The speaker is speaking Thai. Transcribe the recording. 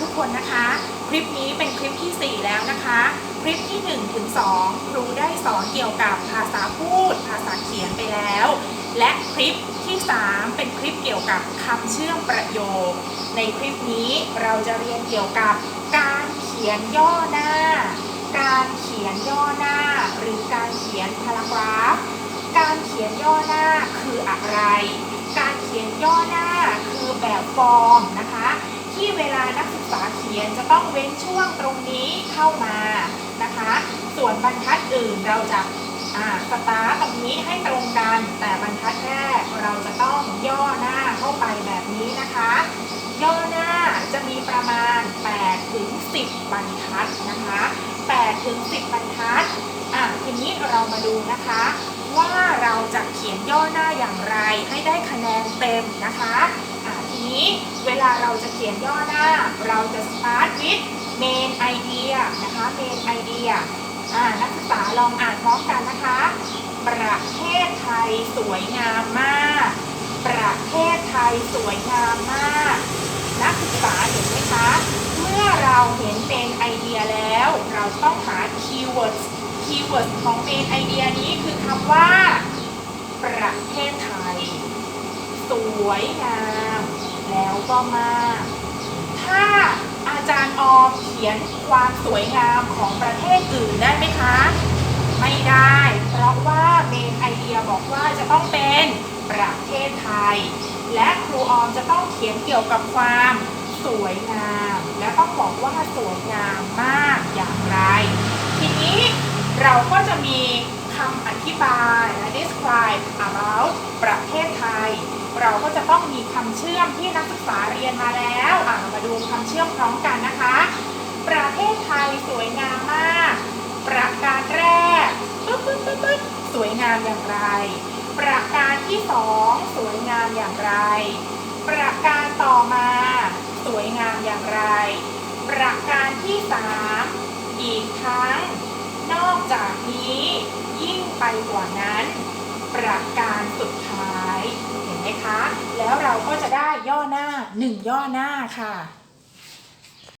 ทุกคนนะคะ คลิปนี้เป็นคลิปที่ 4 แล้วนะคะ คลิปที่1ถึง2ครูได้สอนเกี่ยวกับภาษาพูด ภาษาเขียนไปแล้ว และคลิปที่ 3 เป็นคลิปเกี่ยวกับคำเชื่อมประโยค ในคลิปนี้เราจะเรียนเกี่ยวกับการเขียนย่อหน้า การเขียนย่อหน้า หรือการเขียนพารากราฟ การเขียนย่อหน้าคืออะไรการ เขียนย่อหน้าคือแบบฟอร์มนะคะ ที่เวลานักศึกษาเขียนจะต้องเว้นช่วงตรงนี้เข้ามานะคะ ส่วนบรรทัดอื่นเราจะอ่าสตาร์ตรงนี้ให้ตรงกัน แต่บรรทัดแรกเราจะต้องย่อหน้าเข้าไปแบบนี้นะคะ ย่อหน้าจะมีประมาณ8ถึง10 บรรทัดนะคะ8ถึง10 บรรทัดอะทีนี้เรามาดูนะคะ ว่าเราจะเขียนย่อหน้าอย่างไรให้ได้คะแนนเต็มนะคะะทีนี้เวลาเราจะเขียนย่อหน้า เราจะ start with main idea นะคะ main idea นักศึกษาลองอ่านพร้อมกันนะคะ ประเทศไทยสวยงามมาก ประเทศไทยสวยงามมาก นักศึกษาเห็นไหมคะ เมื่อเราเห็นเมนไอเดียแล้ว เราต้องหาคีย์เวิร์ด คีย์เวิร์ดของเมนไอเดียนี้คือคำว่า ประเทศไทย สวยงาม แล้วก็มาก ถ้าอาจารย์ออมเขียนความสวยงามของประเทศอื่นได้ไหมคะ ไม่ได้ เพราะว่าเมนไอเดียบอกว่าจะต้องเป็นประเทศไทย และครูออมจะต้องเขียนเกี่ยวกับความสวยงาม และต้องบอกว่าสวยงามมากอย่างไร ทีนี้เราก็จะมีคำอธิบายและ describe about ประเทศไทย เราก็จะต้องมีคำเชื่อมที่นักศึกษาเรียนมาแล้วอะเรามาดูคำเชื่อมพร้อมกันนะคะ ประเทศไทยสวยงามมาก ประการแรกปึ๊บปึ๊บปึ๊บปึ๊บสวยงามอย่างไร ประการที่สองสวยงามอย่างไร ประการต่อมา สวยงามอย่างไร ประการที่สามอีกทั้ง นอกจากนี้ ยิ่งไปกว่านั้น ประการสุดท้าย เห็นไหมคะ แล้วเราก็จะได้ย่อหน้าหนึ่งย่อหน้าค่ะ